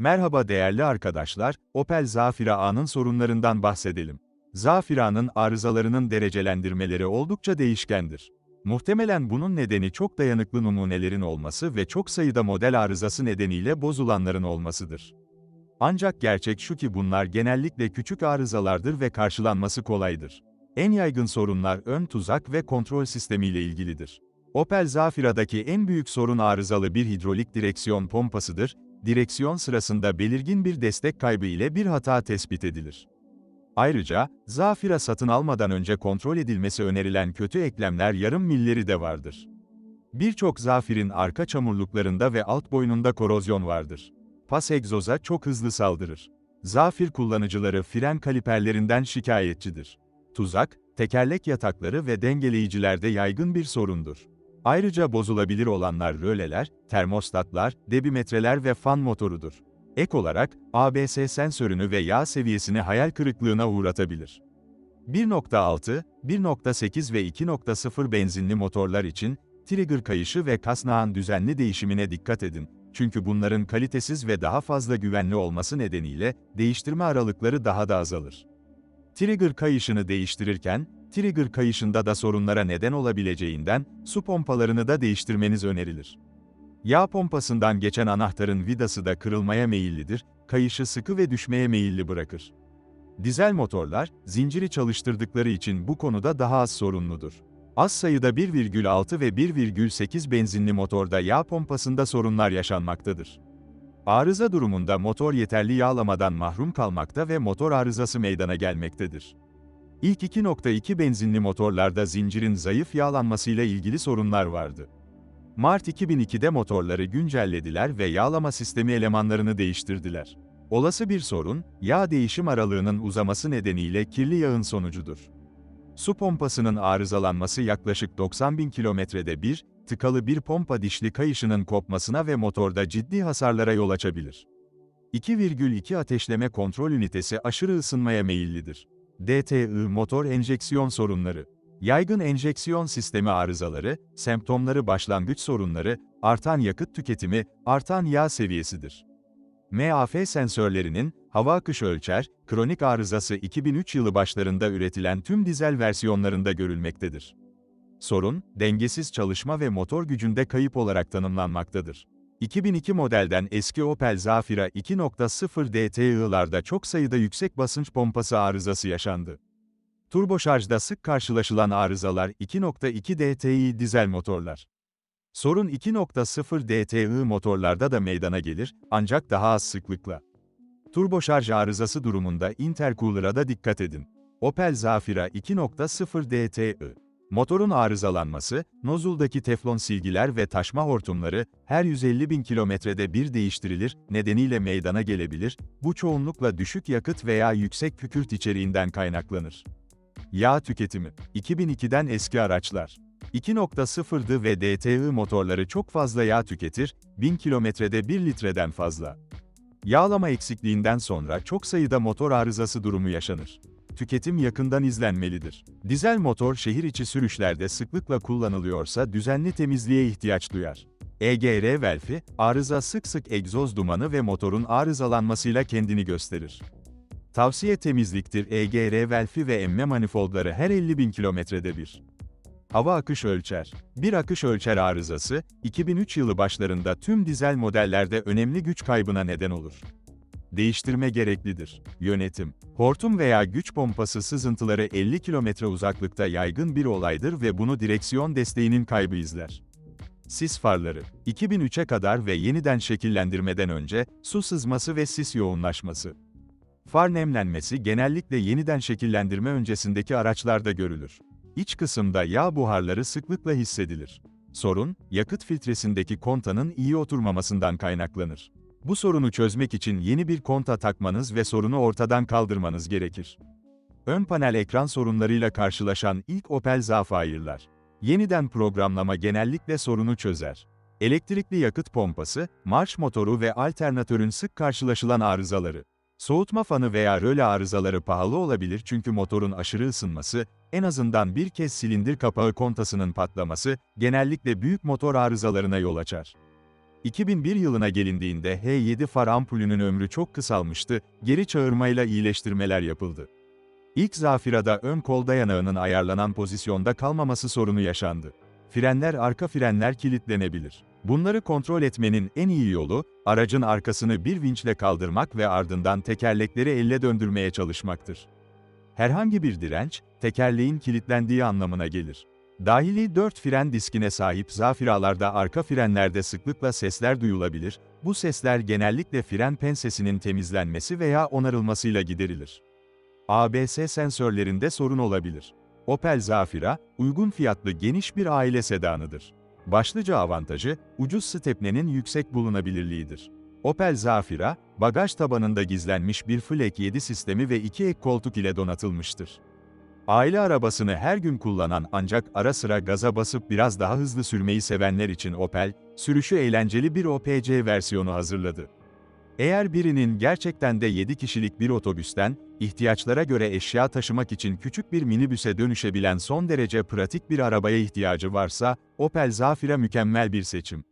Merhaba değerli arkadaşlar, Opel Zafira A'nın sorunlarından bahsedelim. Zafira'nın arızalarının derecelendirmeleri oldukça değişkendir. Muhtemelen bunun nedeni çok dayanıklı numunelerin olması ve çok sayıda model arızası nedeniyle bozulanların olmasıdır. Ancak gerçek şu ki bunlar genellikle küçük arızalardır ve karşılanması kolaydır. En yaygın sorunlar ön tuzak ve kontrol sistemiyle ilgilidir. Opel Zafira'daki en büyük sorun arızalı bir hidrolik direksiyon pompasıdır, direksiyon sırasında belirgin bir destek kaybı ile bir hata tespit edilir. Ayrıca, Zafira satın almadan önce kontrol edilmesi önerilen kötü eklemler yarım milleri de vardır. Birçok Zafir'in arka çamurluklarında ve alt boynunda korozyon vardır. Pas egzoza çok hızlı saldırır. Zafir kullanıcıları fren kaliperlerinden şikayetçidir. Tuzak, tekerlek yatakları ve dengeleyicilerde yaygın bir sorundur. Ayrıca bozulabilir olanlar röleler, termostatlar, debimetreler ve fan motorudur. Ek olarak, ABS sensörünü ve yağ seviyesini hayal kırıklığına uğratabilir. 1.6, 1.8 ve 2.0 benzinli motorlar için, trigger kayışı ve kasnağın düzenli değişimine dikkat edin. Çünkü bunların kalitesiz ve daha fazla güvenli olması nedeniyle, değiştirme aralıkları daha da azalır. Trigger kayışını değiştirirken, trigger kayışında da sorunlara neden olabileceğinden, su pompalarını da değiştirmeniz önerilir. Yağ pompasından geçen anahtarın vidası da kırılmaya meyillidir, kayışı sıkı ve düşmeye meyilli bırakır. Dizel motorlar, zinciri çalıştırdıkları için bu konuda daha az sorunludur. Az sayıda 1,6 ve 1,8 benzinli motorda yağ pompasında sorunlar yaşanmaktadır. Arıza durumunda motor yeterli yağlamadan mahrum kalmakta ve motor arızası meydana gelmektedir. İlk 2.2 benzinli motorlarda zincirin zayıf yağlanmasıyla ilgili sorunlar vardı. Mart 2002'de motorları güncellediler ve yağlama sistemi elemanlarını değiştirdiler. Olası bir sorun, yağ değişim aralığının uzaması nedeniyle kirli yağın sonucudur. Su pompasının arızalanması yaklaşık 90 bin kilometrede bir, tıkalı bir pompa dişli kayışının kopmasına ve motorda ciddi hasarlara yol açabilir. 2,2 ateşleme kontrol ünitesi aşırı ısınmaya meyillidir. DTI motor enjeksiyon sorunları. Yaygın enjeksiyon sistemi arızaları, semptomları başlangıç sorunları, artan yakıt tüketimi, artan yağ seviyesidir. MAF sensörlerinin, hava akış ölçer, kronik arızası 2003 yılı başlarında üretilen tüm dizel versiyonlarında görülmektedir. Sorun, dengesiz çalışma ve motor gücünde kayıp olarak tanımlanmaktadır. 2002 modelden eski Opel Zafira 2.0 DTI'larda çok sayıda yüksek basınç pompası arızası yaşandı. Turboşarjda sık karşılaşılan arızalar 2.2 DTI dizel motorlar. Sorun 2.0 DTI motorlarda da meydana gelir, ancak daha az sıklıkla. Turboşarj arızası durumunda intercooler'a da dikkat edin. Opel Zafira 2.0 DTI Motorun arızalanması, nozuldaki teflon silgiler ve taşma hortumları, her 150 bin kilometrede bir değiştirilir, nedeniyle meydana gelebilir, bu çoğunlukla düşük yakıt veya yüksek kükürt içeriğinden kaynaklanır. Yağ tüketimi 2002'den eski araçlar 2.0'dı ve DTI motorları çok fazla yağ tüketir, 1000 kilometrede 1 litreden fazla. Yağlama eksikliğinden sonra çok sayıda motor arızası durumu yaşanır. Tüketim yakından izlenmelidir. Dizel motor şehir içi sürüşlerde sıklıkla kullanılıyorsa düzenli temizliğe ihtiyaç duyar. EGR velfi, arıza sık sık egzoz dumanı ve motorun arızalanmasıyla kendini gösterir. Tavsiye temizliktir EGR velfi ve emme manifoldları her 50 bin kilometrede bir. Hava akış ölçer. Bir akış ölçer arızası, 2003 yılı başlarında tüm dizel modellerde önemli güç kaybına neden olur. Değiştirme gereklidir. Yönetim. Hortum veya güç pompası sızıntıları 50 km uzaklıkta yaygın bir olaydır ve bunu direksiyon desteğinin kaybı izler. Sis farları. 2003'e kadar ve yeniden şekillendirmeden önce, su sızması ve sis yoğunlaşması. Far nemlenmesi genellikle yeniden şekillendirme öncesindeki araçlarda görülür. İç kısımda yağ buharları sıklıkla hissedilir. Sorun, yakıt filtresindeki kontanın iyi oturmamasından kaynaklanır. Bu sorunu çözmek için yeni bir konta takmanız ve sorunu ortadan kaldırmanız gerekir. Ön panel ekran sorunlarıyla karşılaşan ilk Opel Zafire'lar. Yeniden programlama genellikle sorunu çözer. Elektrikli yakıt pompası, marş motoru ve alternatörün sık karşılaşılan arızaları. Soğutma fanı veya röle arızaları pahalı olabilir çünkü motorun aşırı ısınması, en azından bir kez silindir kapağı kontasının patlaması, genellikle büyük motor arızalarına yol açar. 2001 yılına gelindiğinde H7 far ampulünün ömrü çok kısalmıştı, geri çağırmayla iyileştirmeler yapıldı. İlk Zafira'da ön kol dayanağının ayarlanan pozisyonda kalmaması sorunu yaşandı. Frenler arka frenler kilitlenebilir. Bunları kontrol etmenin en iyi yolu, aracın arkasını bir vinçle kaldırmak ve ardından tekerlekleri elle döndürmeye çalışmaktır. Herhangi bir direnç, tekerleğin kilitlendiği anlamına gelir. Dahili 4 fren diskine sahip Zafiralarda arka frenlerde sıklıkla sesler duyulabilir, bu sesler genellikle fren pensesinin temizlenmesi veya onarılmasıyla giderilir. ABS sensörlerinde sorun olabilir. Opel Zafira, uygun fiyatlı geniş bir aile sedanıdır. Başlıca avantajı, ucuz stepnenin yüksek bulunabilirliğidir. Opel Zafira, bagaj tabanında gizlenmiş bir Flek 7 sistemi ve iki ek koltuk ile donatılmıştır. Aile arabasını her gün kullanan ancak ara sıra gaza basıp biraz daha hızlı sürmeyi sevenler için Opel, sürüşü eğlenceli bir OPC versiyonu hazırladı. Eğer birinin gerçekten de 7 kişilik bir otobüsten, ihtiyaçlara göre eşya taşımak için küçük bir minibüse dönüşebilen son derece pratik bir arabaya ihtiyacı varsa, Opel Zafira mükemmel bir seçim.